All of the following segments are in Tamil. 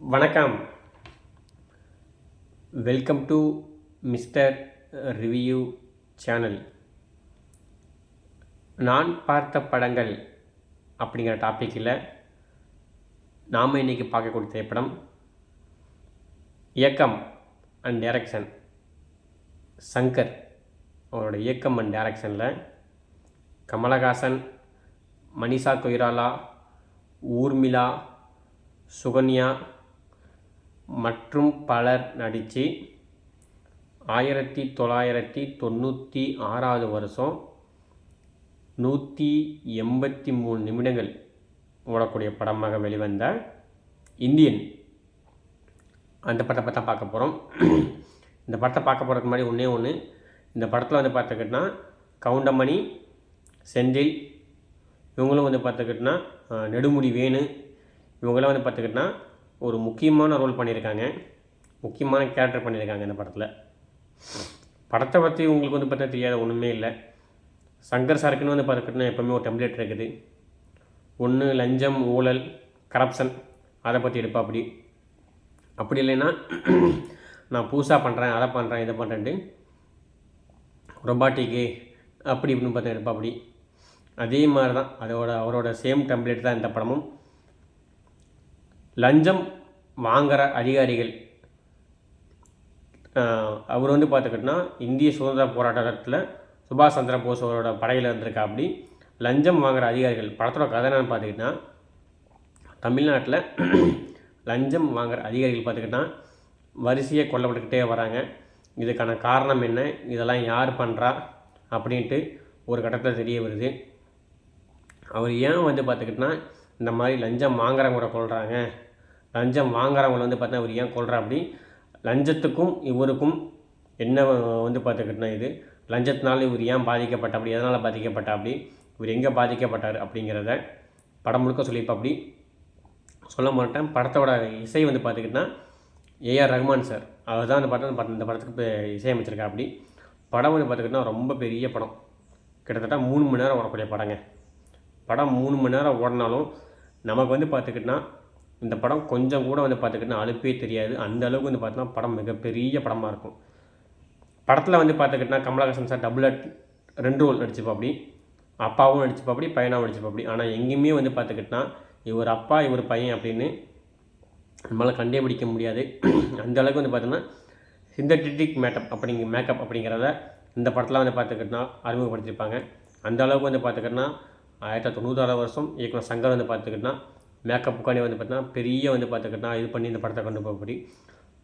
வணக்கம். Welcome to mister review channel நான் பார்த்த படங்கள் அப்படிங்கிற டாப்பிக்கில் நாம் இன்றைக்கி பார்க்கக்கூடிய திரைப்படம் இயக்கம் அண்ட் டைரக்ஷன் சங்கர் அவரோட இயக்கம் அண்ட் டைரக்ஷனில் கமலஹாசன் மனிஷா கொய்ராலா ஊர்மிளா சுகன்யா மற்றும் பலர் நடித்து ஆயிரத்தி தொள்ளாயிரத்தி தொண்ணூற்றி ஆறாவது வருஷம் நூற்றி எண்பத்தி மூணு நிமிடங்கள் ஓடக்கூடிய படமாக வெளிவந்த இந்தியன். அந்த படத்தை பார்த்தா பார்க்க போகிறோம் இந்த படத்தை பார்க்க போகிறதுக்கு முன்னாடி ஒன்றே ஒன்று இந்த படத்தில் வந்து பார்த்துக்கிட்டினா கவுண்டமணி செந்தில் இவங்களும் வந்து பார்த்துக்கிட்டினா நெடுமுடி வேணு இவங்களாம் வந்து பார்த்துக்கிட்டினா ஒரு முக்கியமான ரோல் பண்ணியிருக்காங்க. முக்கியமான கேரக்டர் பண்ணியிருக்காங்க இந்த படத்தில். படத்தை பற்றி உங்களுக்கு வந்து பார்த்தா தெரியாத ஒன்றுமே இல்லை. சங்கர் சாருக்குன்னு வந்து பார்த்துக்கிட்டோன்னா எப்போவுமே ஒரு டெம்ப்ளேட் இருக்குது. ஒன்று லஞ்சம் ஊழல் கரப்ஷன் அதை பற்றி எடுப்பா அப்படி அப்படி இல்லைன்னா நான் புதுசாக பண்ணுறேன் அதை பண்ணுறேன் இதை பண்ணுறேன்ட்டு ரொபாட்டிக்கு அப்படி இப்படின்னு பார்த்தா எடுப்பா அப்படி அதே மாதிரி தான் அதோட அவரோட சேம் டெம்ப்ளேட் தான் இந்த படமும். லஞ்சம் வாங்குகிற அதிகாரிகள் அவர் வந்து பார்த்துக்கிட்டோன்னா இந்திய சுதந்திர போராட்டத்தில் சுபாஷ் சந்திர போஸ் அவரோட படையில் இருந்திருக்கா அப்படி லஞ்சம் வாங்குற அதிகாரிகள் படத்தோட கதை என்னன்னு பார்த்துக்கிட்டினா தமிழ்நாட்டில் லஞ்சம் வாங்குகிற அதிகாரிகள் பார்த்துக்கிட்டினா வரிசையை கொல்லப்பட்டுக்கிட்டே வராங்க. இதுக்கான காரணம் என்ன? இதெல்லாம் யார் பண்ணுறா அப்படின்ட்டு ஒரு கட்டத்தில் தெரிய வருது. அவர் ஏன் வந்து பார்த்துக்கிட்டினா இந்த மாதிரி லஞ்சம் வாங்குறவங்கள கொள்கிறாங்க லஞ்சம் வாங்குறவங்களை வந்து பார்த்தா அவர் ஏன் கொள்கிறா அப்படி? லஞ்சத்துக்கும் இவருக்கும் என்ன வந்து பார்த்துக்கிட்டினா இது? லஞ்சத்தினால இவர் ஏன் பாதிக்கப்பட்ட அப்படி? எதனால் பாதிக்கப்பட்ட அப்படி? இவர் எங்கே பாதிக்கப்பட்டார் அப்படிங்கிறத படம் முழுக்க சொல்லியிருப்பா அப்படி. சொல்ல மாட்டேன். படத்தோட இசை வந்து பார்த்துக்கிட்டினா ஏஆர் ரஹ்மான் சார். அவர் தான் அந்த படம் படம் இந்த படத்துக்கு இப்போ இசையமைச்சிருக்கா அப்படி. படம் வந்து பார்த்துக்கிட்டினா ரொம்ப பெரிய படம். கிட்டத்தட்ட மூணு மணி நேரம் ஓடக்கூடிய படங்க. படம் மூணு மணி நேரம் ஓடினாலும் நமக்கு வந்து பார்த்துக்கிட்டினா இந்த படம் கொஞ்சம் கூட வந்து பார்த்துக்கிட்டா அழுப்பே தெரியாது. அந்த அளவுக்கு வந்து பார்த்தோன்னா படம் மிகப்பெரிய படமாக இருக்கும். படத்தில் வந்து பார்த்துக்கிட்டினா கமலஹாசன் சார் டபுள் ரெண்டு ரோல் நடிச்சுப்பாப்படி அப்பாவும் நடிச்சுப்பாப்படி பையனாகவும் நடிச்சுப்பாப்படி ஆனால் எங்கேயுமே வந்து பார்த்துக்கிட்டினா இவர் அப்பா இவர் பையன் அப்படின்னு நம்மளால் கண்டுபிடிக்க முடியாது. அந்த அளவுக்கு வந்து பார்த்தோன்னா சிந்தட்டிக் மேக்கப் அப்படிங்க மேக்கப் அப்படிங்கிறத இந்த படத்தில் வந்து பார்த்துக்கிட்டினா அறிமுகப்படுத்தியிருப்பாங்க. அந்த அளவுக்கு வந்து பார்த்துக்கிட்டினா ஆயிரத்தி தொண்ணூறாறு தொண்ணூத்தாறு வருஷம் இயக்குனர் சங்கர் வந்து பார்த்துக்கிட்டினா மேக்கப்புக்காண்டி வந்து பார்த்தீங்கன்னா பெரிய வந்து பார்த்துக்கிட்டா இது பண்ணி இந்த படத்தை கொண்டு போகப்படி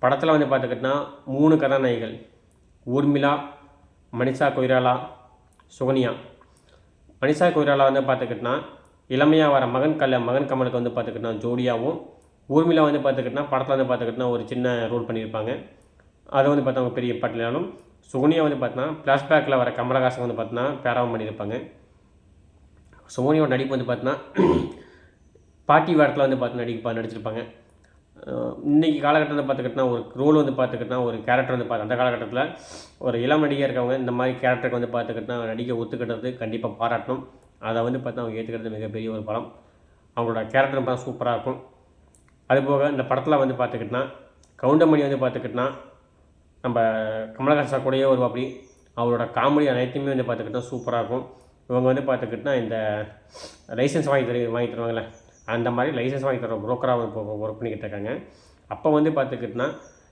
படத்தில் வந்து பார்த்துக்கிட்டா மூணு கதாநாயகிகள். ஊர்மிளா மனிஷா கொய்ராலா சுகனியா. மனிஷா கொய்ராலா வந்து பார்த்துக்கிட்டா இளமையாக வர மகன் கல்ல மகன் கமலுக்கு வந்து பார்த்துக்கிட்டா ஜோடியாகவும் ஊர்மிளா வந்து பார்த்துக்கிட்டா படத்தில் வந்து பார்த்துக்கிட்டா ஒரு சின்ன ரோல் பண்ணியிருப்பாங்க. அதை வந்து பார்த்தா பெரிய பட்டினாலும் சுகுனியா வந்து பார்த்தீங்கன்னா ஃப்ளாஷ்பேக்கில் வர கமலஹாசன் வந்து பார்த்தீங்கன்னா பேராவும் பண்ணியிருப்பாங்க. சுகுனியோட நடிப்பு வந்து பார்த்தீங்கன்னா பாட்டி வேடத்தில் வந்து பார்த்து நடிக்க நடிச்சிருப்பாங்க. இன்றைக்கி இன்னைக்கு காலகட்டத்தில் பார்த்துக்கிட்டோன்னா ஒரு ரோல் வந்து பார்த்துக்கிட்டினா ஒரு கேரக்டர் வந்து பார்த்து அந்த காலகட்டத்தில் ஒரு இளம் நடிகை இருக்கவங்க இந்த மாதிரி கேரக்டருக்கு வந்து பார்த்துக்கிட்டினா நடிக்க ஒத்துக்கிட்டது கண்டிப்பாக பாராட்டணும். அதை வந்து பார்த்து அவங்க ஏற்றுக்கிறது மிகப்பெரிய ஒரு படம் அவங்களோட கேரக்டர் பார்த்தா சூப்பராக இருக்கும். அதுபோக இந்த படத்தில் வந்து பார்த்துக்கிட்டோன்னா கவுண்டமணி வந்து பார்த்துக்கிட்டோன்னா நம்ம கமலஹாசா கூடயே ஒரு அப்படி அவரோட காமெடி அனைத்துமே வந்து பார்த்துக்கிட்டா சூப்பராக இருக்கும். இவங்க வந்து பார்த்துக்கிட்டோன்னா இந்த லைசன்ஸ் வாங்கி தரு வாங்கி தருவாங்களே அந்த மாதிரி லைசன்ஸ் வாங்கி தர புரோக்கராக வந்து ஒர்க் பண்ணிக்கிட்டு இருக்காங்க. அப்போ வந்து பார்த்துக்கிட்டினா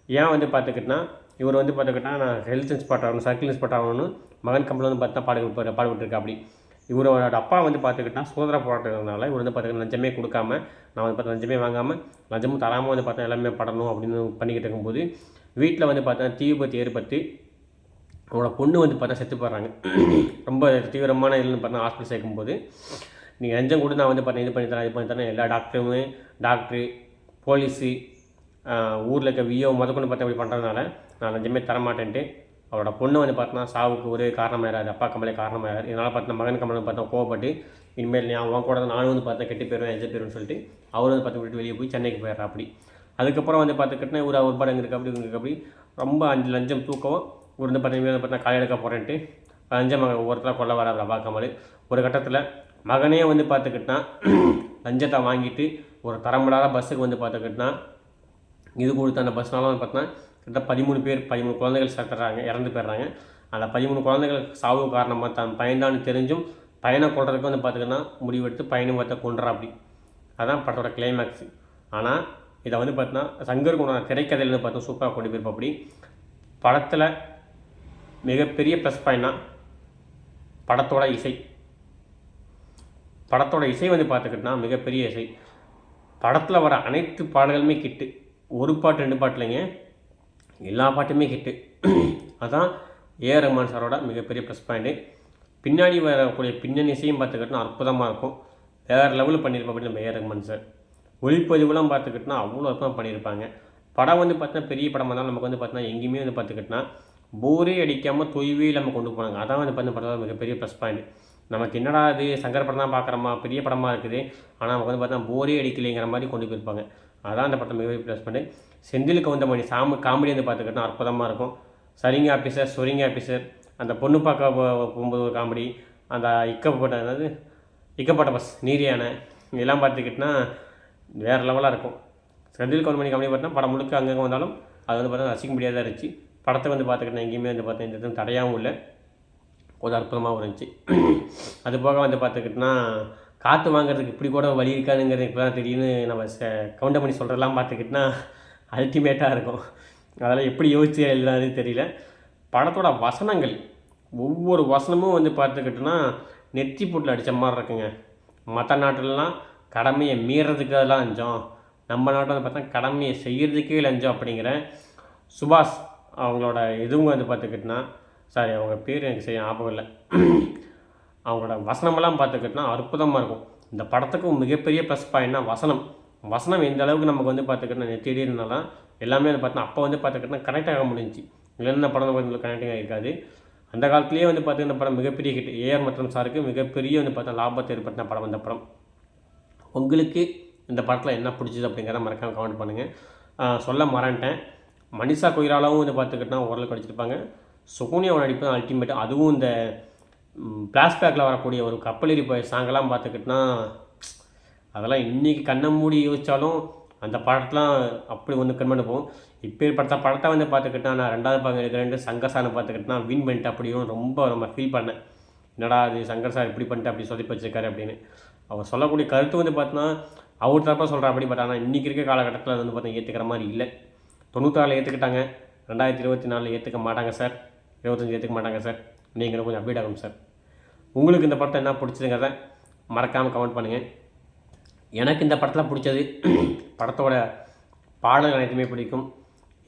ஏன் வந்து பார்த்துக்கிட்டினா இவர் வந்து பார்த்துக்கிட்டா நான் ஹெல்த் இன்ஸ்பெக்டர் ஆகணும் சர்க்கிள் இன்ஸ்பெக்டர் ஆகணும்னு மகன் கம்பெனி வந்து பார்த்தா பாடு பாடுபட்டுருக்கா அப்படி. இவரோட அப்பா வந்து பார்த்துக்கிட்டா சுதந்திர போராட்டத்தினால இவர் வந்து பார்த்துக்கிட்டா லஞ்சமே கொடுக்காம நான் வந்து பார்த்தா லஞ்சமே வாங்காமல் லஞ்சமும் தராமல் வந்து பார்த்தா எல்லாமே படணும் அப்படின்னு பண்ணிக்கிட்டு இருக்கும்போது வீட்டில் வந்து பார்த்தா தீ விபத்து ஏற்பட்டு அவங்களோட பொண்ணு வந்து பார்த்தா செத்து போடுறாங்க ரொம்ப தீவிரமான இல்லைன்னு பார்த்தா ஹாஸ்பிட்டல் சேர்க்கும்போது நீங்கள் லஞ்சம் கூட நான் வந்து பார்த்தா இது பண்ணி தரேன் இது பண்ணி தரேன். எல்லா டாக்டருமே டாக்டரு போலீஸு ஊரில் இருக்க விஓ முதற்கொண்டு பார்த்தா இப்படி பண்ணுறதுனால நான் லஞ்சமே தரமாட்டேன்ட்டு அவரோட பொண்ணு வந்து பார்த்தோன்னா சாவுக்கு ஒரே காரணமாயிராது. அப்பா கம்பளே காரணமாயிராது. இதனால் பார்த்தா மகன் கம்பளை பார்த்தா கோவப்பட்டு இனிமேல் நான் அவன் கூட நானும் வந்து பார்த்தா கெட்டு போயிடுவேன் எஜெட் போயிடுவேன் சொல்லிட்டு அவர் வந்து பார்த்து விட்டு வெளியே போய் சென்னைக்கு போயிடுறா அப்படி. அதுக்கப்புறம் வந்து பார்த்துக்கிட்டனா ஒரு ஒரு படம் இருக்குது அப்படி இருக்கு அப்படி ரொம்ப அஞ்சு லஞ்சம் தூக்கம். ஒரு வந்து பார்த்தீங்கன்னா பார்த்தா காலை எடுக்க போகிறேன்ட்டு லஞ்ச மகன் ஒவ்வொருத்தராக கொள்ள வர பிரபா கமல். ஒரு கட்டத்தில் மகனே வந்து பார்த்துக்கிட்டினா லஞ்சத்தை வாங்கிட்டு ஒரு தரமிடாத பஸ்ஸுக்கு வந்து பார்த்துக்கிட்டினா இது கொடுத்த அந்த பஸ்னாலும் பார்த்தோன்னா கிட்ட பதிமூணு பேர் பதிமூணு குழந்தைகள் சேர்த்துறாங்க இறந்து போயிடுறாங்க. அந்த பதிமூணு குழந்தைகள் சாவு காரணமாக தான் பயன்தான்னு தெரிஞ்சும் பையனை கொள்றதுக்கு வந்து பார்த்துக்கிட்டா முடிவெடுத்து பையனை பார்த்த கொண்டுறா அப்படி அதான் படத்தோட கிளைமேக்ஸ் ஆனால் இதை வந்து பார்த்தினா சங்கர் குண திரைக்கதையில் வந்து பார்த்தா சூப்பராக கொண்டு போயிருப்போம் அப்படி படத்தில் மிகப்பெரிய ப்ளஸ் பாயிண்ட்னா படத்தோட இசை. படத்தோட இசை வந்து பார்த்துக்கிட்டோன்னா மிகப்பெரிய இசை. படத்தில் வர அனைத்து பாடல்களுமே கிட்டு. ஒரு பாட்டு ரெண்டு பாட்டு இல்லைங்க. எல்லா பாட்டுமே ஹிட்டு அதுதான் ஏ ரஹ்மான் சாரோட மிகப்பெரிய ப்ளஸ் பாயிண்ட்டு பின்னாடி வரக்கூடிய பின்னணி இசையும் பார்த்துக்கிட்டோன்னா அற்புதமாக இருக்கும். வேறு லெவலில் பண்ணியிருப்போம் அப்படின்னு நம்ம ஏ ரஹ்மான் சார். ஒளிப்பதிவுலாம் பார்த்துக்கிட்டோன்னா அவ்வளோ அற்புதம் பண்ணியிருப்பாங்க. படம் வந்து பார்த்தீங்கன்னா பெரிய படமாக இருந்தாலும் நமக்கு வந்து பார்த்தீங்கன்னா எங்கேயுமே வந்து பார்த்துக்கிட்டோன்னா போரே அடிக்காமல் தொய்வே இல்லாமல் கொண்டு போனாங்க. அதான் வந்து பார்த்தீங்கன்னா படத்தோட மிகப்பெரிய ப்ளஸ் பாயிண்ட் நமக்கு என்னடா அது சங்கர் படம் தான் பார்க்குறோமா பெரிய படமாக இருக்குது. ஆனால் நமக்கு வந்து பார்த்தா போரே அடிக்கலைங்கிற மாதிரி கொண்டு போயிருப்பாங்க. அதான் அந்த படத்தை மிகப்பெரிய ப்ளஸ் பாயிண்ட் செந்தில் கவுந்தமணி சாம காமெடி வந்து பார்த்துக்கிட்டோன்னா அற்புதமாக இருக்கும். சரிங்க ஆஃபீஸர் சொரிங்க ஆஃபீஸர் அந்த பொண்ணு பார்க்க போகும்போது ஒரு காமெடி அந்த இக்கப்பட்ட அதாவது இக்கப்பட்ட பஸ் நீர் யானை. இதெல்லாம் பார்த்துக்கிட்டோன்னா வேறு லெவலாக இருக்கும். செந்தில் கவுந்தமணி காமெடி பார்த்தா படம் முழுக்க அங்கங்கே வந்தாலும் அது வந்து பார்த்தா ரசிக்க முடியாத இருந்துச்சு. படத்தை வந்து பார்த்துக்கிட்டேன் எங்கேயுமே வந்து பார்த்தா இந்த தடையாகவும் இல்லை. கொஞ்சம் அற்புதமாகவும் இருந்துச்சு. அது போக வந்து பார்த்துக்கிட்டோன்னா காற்று வாங்குறதுக்கு இப்படி கூட வழி இருக்காதுங்கிறது இப்போ தான் தெரியும்னு நம்ம ச கவுண்டர் பண்ணி சொல்கிறதெல்லாம் பார்த்துக்கிட்டோன்னா அல்டிமேட்டாக இருக்கும். அதெல்லாம் எப்படி யோசிச்சு எழுதாது தெரியல. படத்தோட வசனங்கள் ஒவ்வொரு வசனமும் வந்து பார்த்துக்கிட்டோன்னா நெத்தி போட்டில் அடித்த மாதிரி இருக்குங்க. மற்ற நாட்டிலலாம் கடமையை மீறதுக்கு அதெல்லாம் லஞ்சம். நம்ம நாட்டில் வந்து பார்த்தா கடமையை செய்கிறதுக்கே லஞ்சம் அப்படிங்கிற சுபாஷ் அவங்களோட இதுவும் வந்து பார்த்துக்கிட்டோன்னா சாரி அவங்க பேர் எனக்கு செய்ய ஞாபகம் இல்லை. அவங்களோட வசனமெல்லாம் பார்த்துக்கிட்டோன்னா அற்புதமாக இருக்கும். இந்த படத்துக்கு மிகப்பெரிய ப்ளஸ் பாயிண்ட்னா வசனம். வசனம் எந்த அளவுக்கு நமக்கு வந்து பார்த்துக்கிட்டோம் நெத்திடி இருந்தாலும் எல்லாமே வந்து பார்த்தா அப்போ வந்து பார்த்துக்கிட்டோன்னா கனெக்ட் ஆக முடிஞ்சுச்சு. இல்லைன்னா படம் கொஞ்சம் கனெக்டிங் ஆகிருக்காது அந்த காலத்துலேயே வந்து பார்த்தீங்கன்னா படம் மிகப்பெரிய ஹிட் ஏஆர் மற்றும் சாருக்கு மிகப்பெரிய வந்து பார்த்தா லாபத்தை ஏற்படுத்தின படம் அந்த படம். உங்களுக்கு இந்த படத்தில் என்ன பிடிச்சது அப்படிங்கிறத மறக்காமல் கமெண்ட் பண்ணுங்கள் சொல்ல மறந்துட்டேன். மனிஷா கொய்ராலாவும் வந்து பார்த்துக்கிட்டா ஓரளவுக்கு அடிச்சிருப்பாங்க சுகுனியாவோட நடிப்பு தான் அல்டிமேட் அதுவும் இந்த ஃப்ளாஷ்பேக்கில் வரக்கூடிய ஒரு கப்பலேறி போய் சாங்கெல்லாம் பார்த்துக்கிட்டனா அதெல்லாம் இன்றைக்கி கண்ணை மூடி யோசித்தாலும் அந்த படத்தெலாம் அப்படி ஒன்று கண்மண்டு போகும். இப்போ படத்த படத்தை வந்து பார்த்துக்கிட்டா நான் ரெண்டாவது பாகம் எடுக்கிறேன் சங்கர் சாரை பார்த்துக்கிட்டா வின் பண்ணிட்டு அப்படியும் ரொம்ப நம்ம ஃபீல் பண்ணேன். என்னடா அது சங்கர் சார் இப்படி பண்ணிட்டு அப்படி சொல்லி வச்சிருக்காரு அப்படின்னு. அவர் சொல்லக்கூடிய கருத்து வந்து பார்த்தோன்னா அவர் தரப்பாக சொல்கிற அப்படி பட் ஆனால் இன்றைக்கி இருக்க காலகட்டத்தில் அது வந்து பார்த்தா ஏற்றுக்கிற மாதிரி இல்லை. தொண்ணூத்தாறில் ஏற்றுக்கிட்டாங்க ரெண்டாயிரத்தி இருபத்தி நாலில் ஏற்றுக்க மாட்டாங்க சார் இருபத்தஞ்சி ஏற்றுக்க மாட்டாங்க சார் நீங்கள் கொஞ்சம் அப்டேட் ஆகும் சார் உங்களுக்கு இந்த படத்தை என்ன பிடிச்சதுங்கிறத மறக்காமல் கமெண்ட் பண்ணுங்கள் எனக்கு இந்த படத்தில் பிடிச்சது படத்தோட பாடல்கள் அனைத்துமே பிடிக்கும்.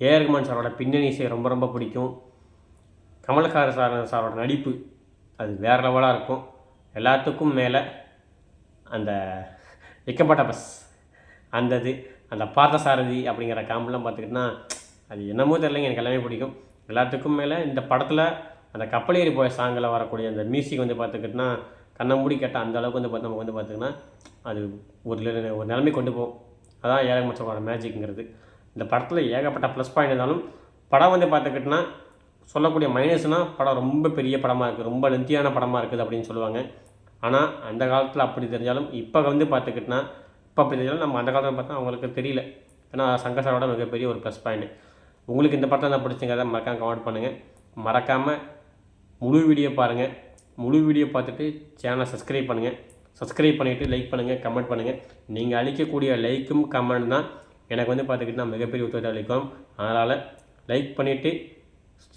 ஏஆர் ரஹ்மான் சாரோட பின்னணி இசை ரொம்ப ரொம்ப பிடிக்கும். கமல்ஹார சார் சாரோட நடிப்பு அது வேறு லெவலாக இருக்கும். எல்லாத்துக்கும் மேலே அந்த இக்கப்பட்ட பஸ் அந்த இது. அந்த பார்த்தசாரதி அப்படிங்கிற காம்பெலாம் பார்த்துக்கிட்டோன்னா அது என்னமோ தெரியலங்க எனக்கு எல்லாமே பிடிக்கும். எல்லாத்துக்கும் மேலே இந்த படத்தில் அந்த கப்பலேறி போய சாங்கில் வரக்கூடிய அந்த மியூசிக் வந்து பார்த்துக்கிட்டோன்னா கண்ணை மூடி கேட்டால் அந்த அளவுக்கு வந்து பார்த்து நமக்கு வந்து பார்த்திங்கன்னா அது ஒரு ஒரு நிலைமை கொண்டு போகும். அதான் ஏழை மச்சோட மேஜிக்ங்கிறது இந்த படத்தில் ஏகப்பட்ட ப்ளஸ் பாயிண்ட் இருந்தாலும் படம் வந்து பார்த்துக்கிட்டோன்னா சொல்லக்கூடிய மைனஸ்னால் படம் ரொம்ப பெரிய படமாக இருக்குது ரொம்ப லென்த்தியான படமாக இருக்குது அப்படின்னு சொல்லுவாங்க. ஆனால் அந்த காலத்தில் அப்படி தெரிஞ்சாலும் இப்போ வந்து பார்த்துக்கிட்டோன்னா இப்போ அப்படி நம்ம அந்த காலத்தில் பார்த்தா அவங்களுக்கு தெரியல. ஏன்னா சங்கர் சாரோட மிகப்பெரிய ஒரு ப்ளஸ் பாயிண்ட் உங்களுக்கு இந்த படத்தை தான் பிடிச்சிங்கிறத மறக்காமல் கமெண்ட் பண்ணுங்கள் மறக்காமல் முழு வீடியோ பாருங்கள் முழு வீடியோ பார்த்துட்டு சேனலை சப்ஸ்கிரைப் பண்ணுங்கள் சப்ஸ்கிரைப் பண்ணிவிட்டு லைக் பண்ணுங்கள் கமெண்ட் பண்ணுங்கள் நீங்கள் அளிக்கக்கூடிய லைக்கும் கமெண்ட் தான் எனக்கு வந்து பார்த்துக்கிட்டிங்கன்னா மிகப்பெரிய உத்தரவு அளிக்கும். அதனால் லைக் பண்ணிவிட்டு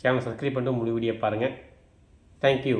சேனல் சப்ஸ்கிரைப் பண்ணிட்டு முழு வீடியோ பாருங்கள் தேங்க்யூ